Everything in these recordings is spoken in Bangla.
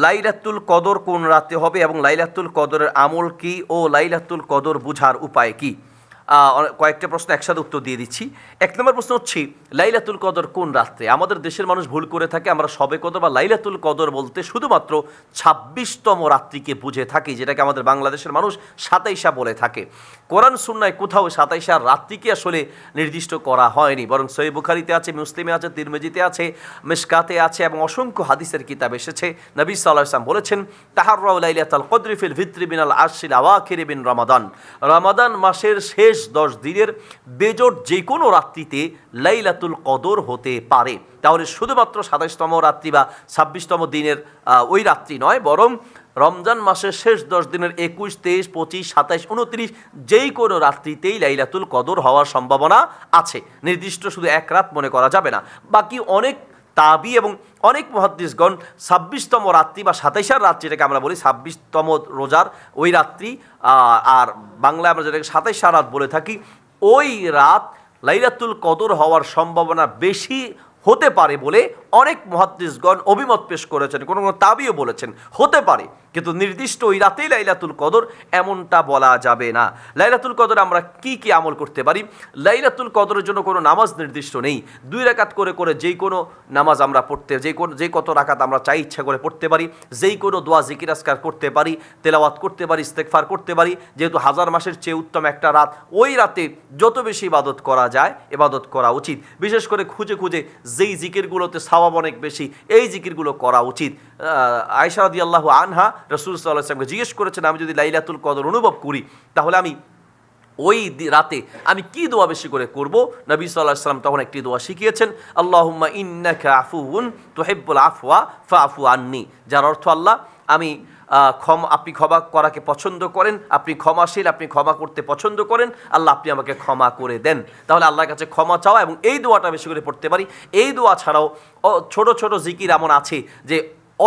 লাইলাতুল কদর কোন রাতে হবে এবং লাইলাতুল কদরের আমল কি ও লাইলাতুল কদর বুঝার উপায় কি? কয়েকটা প্রশ্ন একসাথে উত্তর দিয়ে দিচ্ছি। এক নম্বর প্রশ্ন হচ্ছে, লাইলাতুল কদর কোন রাত্রে? আমাদের দেশের মানুষ ভুল করে থাকে, আমরা সবে কদর বা লাইলাতুল কদর বলতে শুধুমাত্র ছাব্বিশতম রাত্রিকে বুঝে থাকি, যেটাকে আমাদের বাংলাদেশের মানুষ সাতাইশা বলে থাকে। কোরআন সুন্নায় কোথাও সাতাইশার রাত্রিকে আসলে নির্দিষ্ট করা হয়নি, বরং সই বুখারিতে আছে, মুসলিমে আছে, তিরমেজিতে আছে, মিসকাতে আছে এবং অসংখ্য হাদিসের কিতাব এসেছে। নবী সাল্লাহ ইসলাম বলেছেন তাহার লাইলাতাল কদরি ফিল ভিত্রি বিনাল আশিল আওয়াখির বিন রমাদান। রমাদান মাসের শেষ দশ দিনের বেজোট যে কোনো রাত্রিতে লাইলাতুল কদর হতে পারে। তাহলে শুধুমাত্র সাতাইশতম রাত্রি বা ছাব্বিশতম দিনের ওই রাত্রি নয়, বরং রমজান মাসের শেষ দশ দিনের একুশ, তেইশ, পঁচিশ, সাতাইশ, উনত্রিশ যেই কোনো রাত্রিতেই লাইলাতুল কদর হওয়ার সম্ভাবনা আছে। নির্দিষ্ট শুধু এক রাত মনে করা যাবে না। বাকি অনেক তাবি এবং অনেক মহাদ্দিসগণ ছাব্বিশতম রাত্রি বা সাতাইশার রাত্রি যেটাকে আমরা বলি, ছাব্বিশতম রোজার ওই রাত্রি আর বাংলায় আমরা যেটাকে সাতাইশা রাত বলে থাকি, ওই রাত লাইলাতুল কদর হওয়ার সম্ভাবনা বেশি হতে পারে বলে অনেক মহাদ্দিসগণ অভিমত পেশ করেছেন, কোনো কোনো তাবিও বলেছেন, হতে পারে, কিন্তু নির্দিষ্ট ওই রাতেই লাইলাতুল কদর এমনটা বলা যাবে না। লাইলাতুল কদর আমরা কি কি আমল করতে পারি? লাইলাতুল কদরের জন্য কোনো নামাজ নির্দিষ্ট নেই। দুই রাকাত করে করে যেই কোনো নামাজ আমরা পড়তে, যেই কোনো যে কত রাকাত আমরা চাই ইচ্ছা করে পড়তে পারি, যেই কোনো দোয়া, জিকির আসকার করতে পারি, তেলাওয়াত করতে পারি ইস্তেকফার করতে পারি, যেহেতু হাজার মাসের চেয়ে উত্তম একটা রাত, ওই রাতে যত বেশি ইবাদত করা যায়, ইবাদত করা উচিত। বিশেষ করে খুঁজে খুঁজে যেই জিকিরগুলোতে সওয়াব অনেক বেশি। এই জিকিরগুলো করা উচিত। আয়সারদি আল্লাহ আনহা রসুল সাল্লাহ জিজ্ঞেস করেছেন, আমি যদি লাইলাতুল কদর অনুভব করি, তাহলে আমি ওই রাতে আমি কি দোয়া বেশি করে করব? নবী সাল্লাহ সাল্লাম তখন একটি দোয়া শিখিয়েছেন, আল্লাহুম্মা ইন্নাকা আফুউন তুহিব্বুল আফওয়া ফাআফু আননি। যার অর্থ, আল্লাহ, আমি ক্ষমা, আপনি ক্ষমা করাকে পছন্দ করেন, আপনি ক্ষমাশীল, আপনি ক্ষমা করতে পছন্দ করেন, আল্লাহ আপনি আমাকে ক্ষমা করে দেন। তাহলে আল্লাহর কাছে ক্ষমা চাওয়া এবং এই দোয়াটা বেশি করে পড়তে পারি। এই দোয়া ছাড়াও ছোট ছোট জিকির এমন আছে যে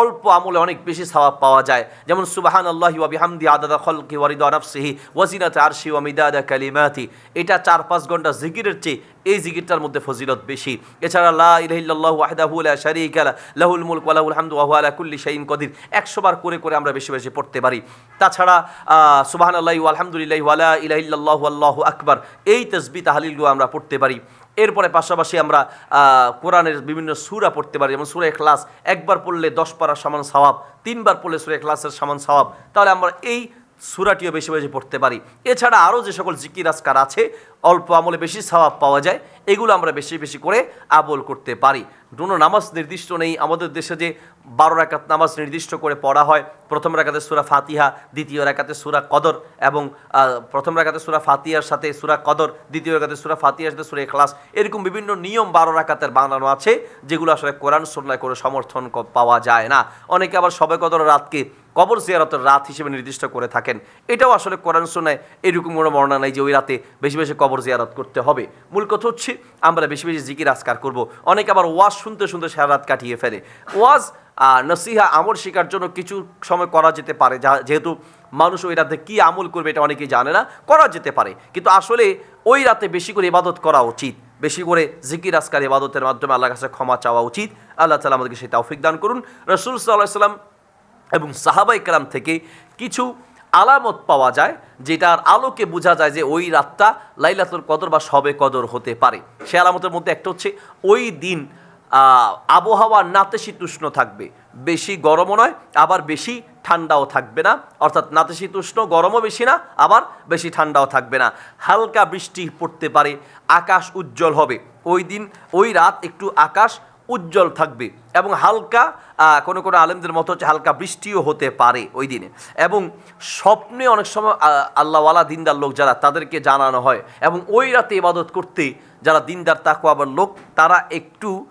অল্প আমলে অনেক বেশি সওয়াব পাওয়া যায়। যেমন সুবাহান আল্লাহি ওয়া বিহামদি আদাদা খলকি ওয়ারিদা নাফসিহি ওয়াজিনাত আরশি ওয়া মিদাদা কালিমাতি। এটা চার পাঁচ ঘণ্টা জিকিরের চেয়ে এই জিকিরটার মধ্যে ফজিলত বেশি। এছাড়া, লা ইলাহা ইল্লাল্লাহু ওয়াহদাহু লা শারীকা লা, লাহুল মুলক ওয়া লাহুল হামদু ওয়া হুয়া আলা কুল্লি শাইইন কদির। 100 বার করে করে আমরা বেশি বেশি পড়তে পারি। তাছাড়া সুবহানাল্লাহি ওয়া আলহামদুলিল্লাহি ওয়া লা ইলাহা ইল্লাল্লাহু আল্লাহু আকবার। এই তাসবিহ তাহলিলগুলো আমরা পড়তে পারি। এরপরে পাশাপাশি আমরা কোরআনের বিভিন্ন সুরা পড়তে পারি, যেমন সুরে ক্লাস একবার পড়লে দশ পারা সমান স্বভাব তিনবার পড়লে সুরে ক্লাসের সমান স্বভাব তাহলে আমরা এই সূরাটিও বেশি বেশি পড়তে পারি। এছাড়া আরও যে সকল জিকির আজকার আছে, অল্প আমলে বেশি সওয়াব পাওয়া যায়, এগুলো আমরা বেশি বেশি করে আবল করতে পারি। কোনো নামাজ নির্দিষ্ট নেই, আমাদের দেশে যে বারো রাকাত নামাজ নির্দিষ্ট করে পড়া হয়, প্রথম রাকাতে সুরা ফাতিহা, দ্বিতীয় রাকাতে সুরা কদর এবং প্রথম রাকাতে সুরা ফাতিহার সাথে সুরা কদর, দ্বিতীয় রাকাতে সুরা ফাতিহার সাথে সুরা ক্লাস এরকম বিভিন্ন নিয়ম বারো রাকাতের বানানো আছে, যেগুলো আসলে কোরআন সন্ন্যায় করে সমর্থন পাওয়া যায় না। অনেকে আবার সবে কদর রাতকে কবর জিয়ারতের রাত হিসেবে নির্দিষ্ট করে থাকেন। এটাও আসলে কোরআন শোনায় এরকম কোনো বর্ণনা নাই যে ওই রাতে বেশি বেশি কবর জিয়ারত করতে হবে। মূল কথা হচ্ছে, আমরা বেশি বেশি জিকির আজকার করব। অনেকে আবার ওয়াজ শুনতে শুনতে সারা রাত কাটিয়ে ফেলে। ওয়াজ নসিহা, আমল শেখার জন্য কিছু সময় করা যেতে পারে, যা যেহেতু মানুষ ওই রাতে কী আমল করবে এটা অনেকেই জানে না, করা যেতে পারে। কিন্তু আসলে ওই রাতে বেশি করে ইবাদত করা উচিত। বেশি করে জিকির আজকার ইবাদতের মাধ্যমে আল্লাহর কাছে ক্ষমা চাওয়া উচিত। আল্লাহ তালা আমাদেরকে সেই তৌফিক দান করুন। রসুল সাল্লাহ সাল্লাম এবং সাহাবাই কালাম থেকে কিছু আলামত পাওয়া যায়, যেটার আলোকে বোঝা যায় যে ওই রাতটা লাইলাতুল কদর বা সবে কদর হতে পারে। সে আলামতের মধ্যে একটা হচ্ছে, ওই দিন আবহাওয়া নাতিশীতোষ্ণ থাকবে। বেশি গরমও নয়, আবার বেশি ঠান্ডাও থাকবে না। অর্থাৎ নাতিশীতোষ্ণ গরমও বেশি না, আবার বেশি ঠান্ডাও থাকবে না। হালকা বৃষ্টি পড়তে পারে, আকাশ উজ্জ্বল হবে। ওই দিন, ওই রাত একটু আকাশ উজ্জ্বল থাকবে এবং হালকা কোনো কোনো আলেমদের মতো হচ্ছে হালকা বৃষ্টিও হতে পারে ওই দিনে। এবং স্বপ্নে অনেক সময় আল্লাহওয়ালা দিনদার লোক যারা, তাদেরকে জানানো হয়। এবং ওই রাতে ইবাদত করতে যারা দিনদার তাকুয়াবার লোক, তারা একটু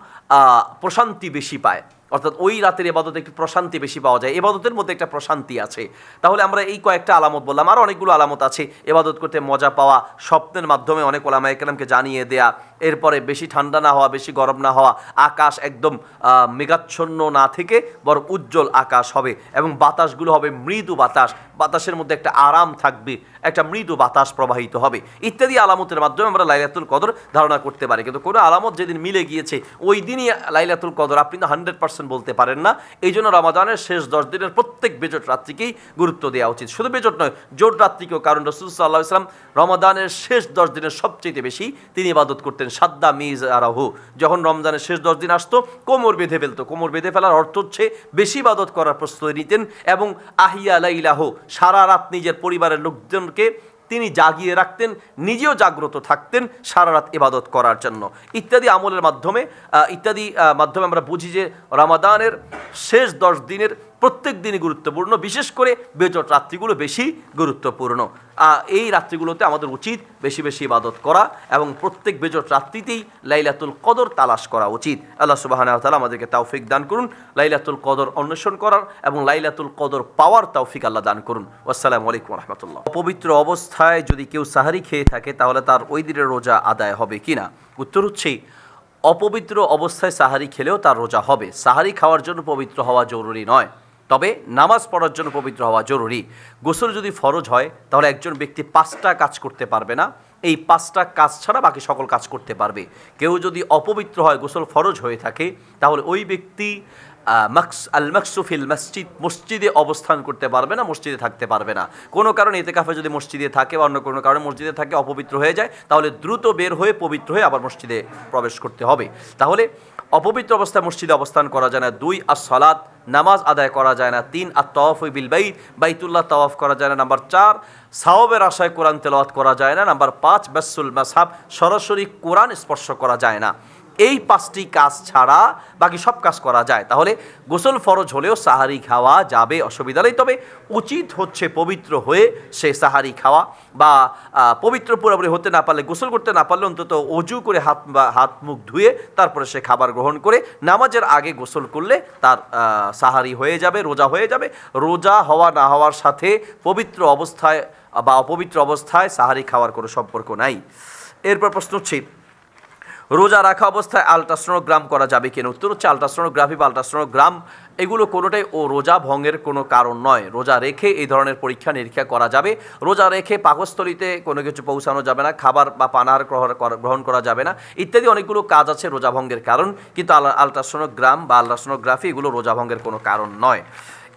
প্রশান্তি বেশি পায়। অর্থাৎ ওই রাতের এবাদতে একটু প্রশান্তি বেশি পাওয়া যায়। এবাদতের মধ্যে একটা প্রশান্তি আছে। তাহলে আমরা এই কয়েকটা আলামত বললাম। আরও অনেকগুলো আলামত আছে। এবাদত করতে মজা পাওয়া, স্বপ্নের মাধ্যমে অনেক ওলামা একরামকে জানিয়ে দেয়া এরপরে বেশি ঠান্ডা না হওয়া, বেশি গরম না হওয়া, আকাশ একদম মেঘাচ্ছন্ন না থেকে বরং উজ্জ্বল আকাশ হবে এবং বাতাসগুলো হবে মৃদু বাতাস। বাতাসের মধ্যে একটা আরাম থাকবে, একটা মৃদু বাতাস প্রবাহিত হবে। ইত্যাদি আলামতের মাধ্যমে আমরা লাইলাতুল কদর ধারণা করতে পারি। কিন্তু কোনো আলামত যেদিন মিলে গিয়েছে, ওই দিনই লাইলাতুল কদর। আপনি তো হান্ড্রেড পার্সেন্ট বলতে পারেন না। এই জন্য রমাদানের শেষ দশ দিনের প্রত্যেক বেজট রাত্রিকেই গুরুত্ব দেওয়া উচিত। শুধু বেজট নয়, জোট রাত্রিকেও। কারণ রসুল সাল্লাহ ইসলাম রমাদানের শেষ দশ দিনের সবচেয়ে বেশি তিনি ইবাদত করতেন। সাদ্দা মিজ আরাহু। যখন রমজানের শেষ দশ দিন আসতো, কোমর বেঁধে ফেলতো। কোমর বেঁধে ফেলার অর্থ হচ্ছে বেশি ইবাদত করার প্রস্তুতি নিতেন এবং আহিয়া লাইলাহ, সারা রাত নিজের পরিবারের লোকজনকে তিনি জাগিয়ে রাখতেন, নিজেও জাগ্রত থাকতেন সারা রাত ইবাদত করার জন্য। ইত্যাদি আমলের মাধ্যমে ইত্যাদি মাধ্যমে আমরা বুঝি যে রমাদানের শেষ দশ দিনের প্রত্যেক দিনই গুরুত্বপূর্ণ, বিশেষ করে বেজট রাত্রিগুলো বেশি গুরুত্বপূর্ণ। এই রাত্রিগুলোতে আমাদের উচিত বেশি বেশি ইবাদত করা এবং প্রত্যেক বেজট রাত্রিতেই লাইলাতুল কদর তালাশ করা উচিত। আল্লাহ সুবাহ তালা আমাদেরকে তাওফিক দান করুন, লাইলাতুল কদর অন্বেষণ করার এবং লাইলাতুল কদর পাওয়ার তাওফিক আল্লাহ দান করুন। আসসালামু আলাইকুম রহমতুল্লাহ। অপবিত্র অবস্থায় যদি কেউ সাহারি খেয়ে থাকে, তাহলে তার ওই দিনের রোজা আদায় হবে কিনা? উত্তর হচ্ছে, অপবিত্র অবস্থায় সাহারি খেলেও তার রোজা হবে। সাহারি খাওয়ার জন্য পবিত্র হওয়া জরুরি নয়। তবে নামাজ পড়ার জন্য পবিত্র হওয়া জরুরি। গোসল যদি ফরজ হয়, তাহলে একজন ব্যক্তি পাঁচটা কাজ করতে পারবে না। এই পাঁচটা কাজ ছাড়া বাকি সকল কাজ করতে পারবে। কেউ যদি অপবিত্র হয়, গোসল ফরজ হয়ে থাকে, তাহলে ওই ব্যক্তি মাকস, আল মাকসুফিল মসজিদ, মসজিদে অবস্থান করতে পারবে না, মসজিদে থাকতে পারবে না। কোনো কারণে এতে কাফে যদি মসজিদে থাকে বা অন্য কোনো কারণে মসজিদে থাকে, অপবিত্র হয়ে যায়, তাহলে দ্রুত বের হয়ে পবিত্র হয়ে আবার মসজিদে প্রবেশ করতে হবে। তাহলে অপবিত্র অবস্থায় মসজিদে অবস্থান করা যায় না। দুই আর সলাদ নামাজ আদায় করা যায় না। তিন আর তওয়াফ বিল বাইত, বাইতুল্লাহ তওয়াফ করা যায় না। নাম্বার চার সাওবের আশায় কোরআন তেলাওয়াত করা যায় না। নাম্বার পাঁচ বাসুল মাসাব সরাসরি কোরআন স্পর্শ করা যায় না। এই পাঁচটি কাজ ছাড়া বাকি সব কাজ করা যায়। তাহলে গোসল ফরজ হলেও সাহারি খাওয়া যাবে, অসুবিধা নেই। তবে উচিত হচ্ছে পবিত্র হয়ে সে সাহারি খাওয়া বা পবিত্র পুরোপুরি হতে না পারলে, গোসল করতে না পারলে অন্তত অজু করে হাত হাত মুখ ধুয়ে তারপরে সে খাবার গ্রহণ করে নামাজের আগে গোসল করলে তার সাহারি হয়ে যাবে, রোজা হয়ে যাবে। রোজা হওয়া না হওয়ার সাথে পবিত্র অবস্থায় বা অপবিত্র অবস্থায় সাহারি খাওয়ার কোনো সম্পর্ক নাই। এরপর প্রশ্ন হচ্ছে রোজা রাখা অবস্থায় আলট্রাসোনোগ্রাম করা যাবে কিনা? উত্তর হচ্ছে আলট্রাসোনোগ্রাফি বা আলট্রাসোনোগ্রাম, এগুলো কোনোটাই ও রোজা ভঙ্গের কোনো কারণ নয়। রোজা রেখে এই ধরনের পরীক্ষা নিরীক্ষা করা যাবে। রোজা রেখে পাকস্থলিতে কোনো কিছু পৌঁছানো যাবে না, খাবার বা পানার গ্রহণ করা- যাবে না। ইত্যাদি অনেকগুলো কাজ আছে রোজা ভঙ্গের কারণ, কিন্তু আল- আলট্রাসোনোগ্রাম বা আলট্রাসোনোগ্রাফি এগুলো রোজা ভঙ্গের কোনো কারণ নয়।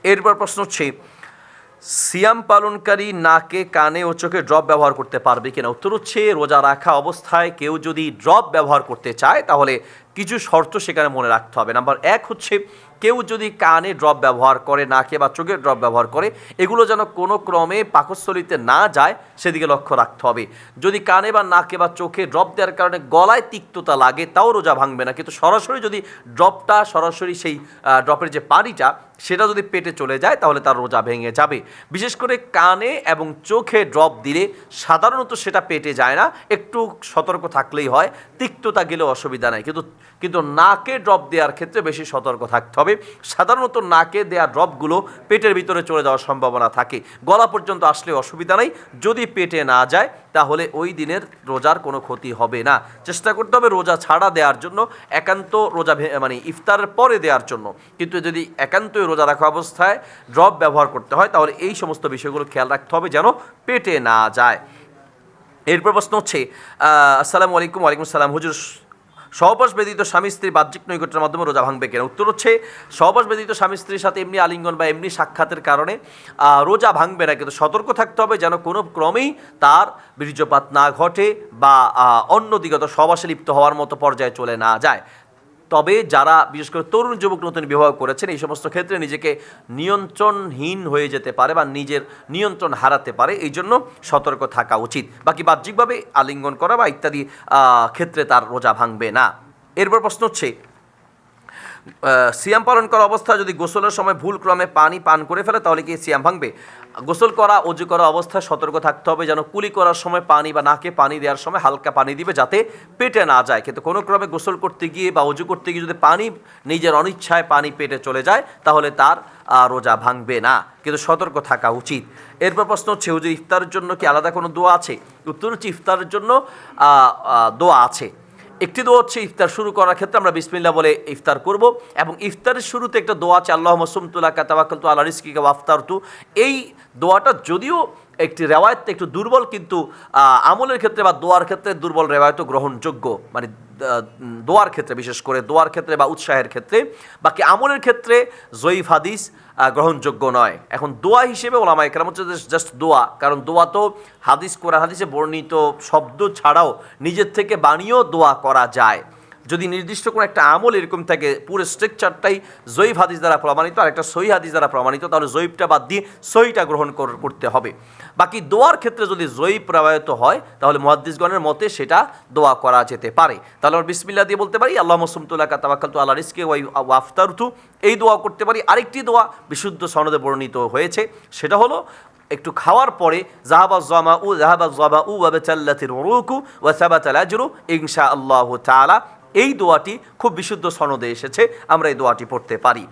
এরপর প্রশ্ন হচ্ছে সিয়াম পালনকারী নাকে, কানে ও চোখে ড্রপ ব্যবহার করতে পারবে কিনা? উত্তর হচ্ছে, রোজা রাখা অবস্থায় কেউ যদি ড্রপ ব্যবহার করতে চায়, তাহলে কিছু শর্ত সেখানে মনে রাখতে হবে। নাম্বার এক হচ্ছে, কেউ যদি কানে ড্রপ ব্যবহার করে, নাকে বা চোখের ড্রপ ব্যবহার করে, এগুলো যেন কোনো ক্রমে পাকস্থলিতে না যায়, সেদিকে লক্ষ্য রাখতে হবে। যদি কানে বা নাকে বা চোখে ড্রপ দেওয়ার কারণে গলায় তিক্ততা লাগে, তাও রোজা ভাঙবে না। কিন্তু সরাসরি যদি ড্রপটা সরাসরি সেই ড্রপের যে পানিটা, সেটা যদি পেটে চলে যায়, তাহলে তার রোজা ভেঙে যাবে। বিশেষ করে কানে এবং চোখে ড্রপ দিলে সাধারণত সেটা পেটে যায় না। একটু সতর্ক থাকলেই হয়, তিক্ততা গেলে অসুবিধা নাই। কিন্তু কিন্তু নাকে ড্রপ দেওয়ার ক্ষেত্রে বেশি সতর্ক থাকতে হবে। সাধারণত নাকে দেওয়া ড্রপগুলো পেটের ভিতরে চলে যাওয়ার সম্ভাবনা থাকে। গলা পর্যন্ত আসলে অসুবিধা নেই। যদি পেটে না যায়, তাহলে ওই দিনের রোজার কোনো ক্ষতি হবে না। চেষ্টা করতে হবে রোজা ছাড়া দেওয়ার জন্য, একান্ত রোজা মানে ইফতারের পরে দেওয়ার জন্য। কিন্তু যদি একান্তই রোজা রাখা অবস্থায় ড্রপ ব্যবহার করতে হয়, তাহলে এই সমস্ত বিষয়গুলো খেয়াল রাখতে হবে যেন পেটে না যায়। এরপর প্রশ্ন হচ্ছে আসসালামু আলাইকুম, ওয়ালাইকুম সালাম হুজুর সহবাস ব্যতীত স্বামী স্ত্রী বাহ্যিক নৈকট্যের মাধ্যমে রোজা ভাঙবে কেন? উত্তর হচ্ছে, সহবাস ব্যতীত স্বামী স্ত্রীর সাথে এমনি আলিঙ্গন বা এমনি সাক্ষাতের কারণে রোজা ভাঙবে না। কিন্তু সতর্ক থাকতে হবে যেন কোনো ক্রমেই তার বীর্যপাত না ঘটে বা অন্য দিগত সহবাসে লিপ্ত হওয়ার মতো পর্যায়ে চলে না যায়। তবে যারা, বিশেষ করে তরুণ যুবক নতুন বিবাহ করেছেন, এই সমস্ত ক্ষেত্রে নিজেকে নিয়ন্ত্রণহীন হয়ে যেতে পারে বা নিজের নিয়ন্ত্রণ হারাতে পারে, এই জন্য সতর্ক থাকা উচিত। বাকি বাহ্যিকভাবে আলিঙ্গন করা বা ইত্যাদি ক্ষেত্রে তার রোজা ভাঙবে না। এরপর প্রশ্ন হচ্ছে সিয়াম পালন করা অবস্থা যদি গোসলের সময় ভুল ক্রমে পানি পান করে ফেলে, তাহলে কি সিয়াম ভাঙবে? গোসল করা অজু করা অবস্থায় সতর্ক থাকতে হবে যেন কুলি করার সময় পানি বা নাকে পানি দেওয়ার সময় হালকা পানি দিবে যাতে পেটে না যায়। কিন্তু কোনো ক্রমে গোসল করতে গিয়ে বা অজু করতে গিয়ে যদি পানি, নিজের অনিচ্ছায় পানি পেটে চলে যায়, তাহলে তার রোজা ভাঙবে না। কিন্তু সতর্ক থাকা উচিত। এরপর প্রশ্ন হচ্ছে, হুজুর ইফতারের জন্য কি আলাদা কোনো দোয়া আছে? উত্তর হচ্ছে, ইফতারের জন্য দোয়া আছে। একটি দোয়া হচ্ছে ইফতার শুরু করার ক্ষেত্রে আমরা বিসমিল্লা বলে ইফতার করব এবং ইফতারের শুরুতে একটা দোয়া আছে আল্লাহ মসুমতুল্লাহ কাতাবাকাল তু আল্লাহ রিস্কিকা ওয়াফতার তু এই দোয়াটা যদিও একটি রেওয়ায়ত, একটু দুর্বল কিন্তু আমলের ক্ষেত্রে বা দোয়ার ক্ষেত্রে দুর্বল রেওয়ায়তও গ্রহণযোগ্য। মানে দোয়ার ক্ষেত্রে, বিশেষ করে দোয়ার ক্ষেত্রে বা উৎসাহের ক্ষেত্রে। বাকি আমলের ক্ষেত্রে জয়ীফ হাদিস গ্রহণযোগ্য নয়। এখন দোয়া হিসেবে ওলামা একরাম হচ্ছে জাস্ট দোয়া। কারণ দোয়া তো হাদিস, কোরআন হাদিসে বর্ণিত শব্দ ছাড়াও নিজের থেকে বানিয়েও দোয়া করা যায়। যদি নির্দিষ্ট কোনো একটা আমল এরকম থাকে, পুরো স্ট্রাকচারটাই জয়ীফ হাদিস দ্বারা প্রমাণিত, আর একটা সহি হাদিস দ্বারা প্রমাণিত, তাহলে জৈবটা বাদ দিয়ে সহিটা গ্রহণ কর- করতে হবে। বাকি দোয়ার ক্ষেত্রে যদি জয়ীব প্রবাহিত হয়, তাহলে মহাদ্দিসগণের মতে সেটা দোয়া করা যেতে পারে। তাহলে আমরা বিসমিল্লা দিয়ে বলতে পারি আল্লাহ মসুমতুল্লাহ কাতাবাকাল তু আল্লাহ রিস্কে ওয়াই ওয়াফতারুতু এই দোয়া করতে পারি। আরেকটি দোয়া বিশুদ্ধ সনদে বর্ণিত হয়েছে, সেটা হলো একটু খাওয়ার পরে জাহাবা জামা উ জাহাবা জামা উ ওয়াবেচাল্লাতির রুকু ওয়া আজরু ইনশা আল্লাহ তাআলা। এই দোয়াটি খুব বিশুদ্ধ সনদে এসেছে আমরা এই দোয়াটি পড়তে পারি।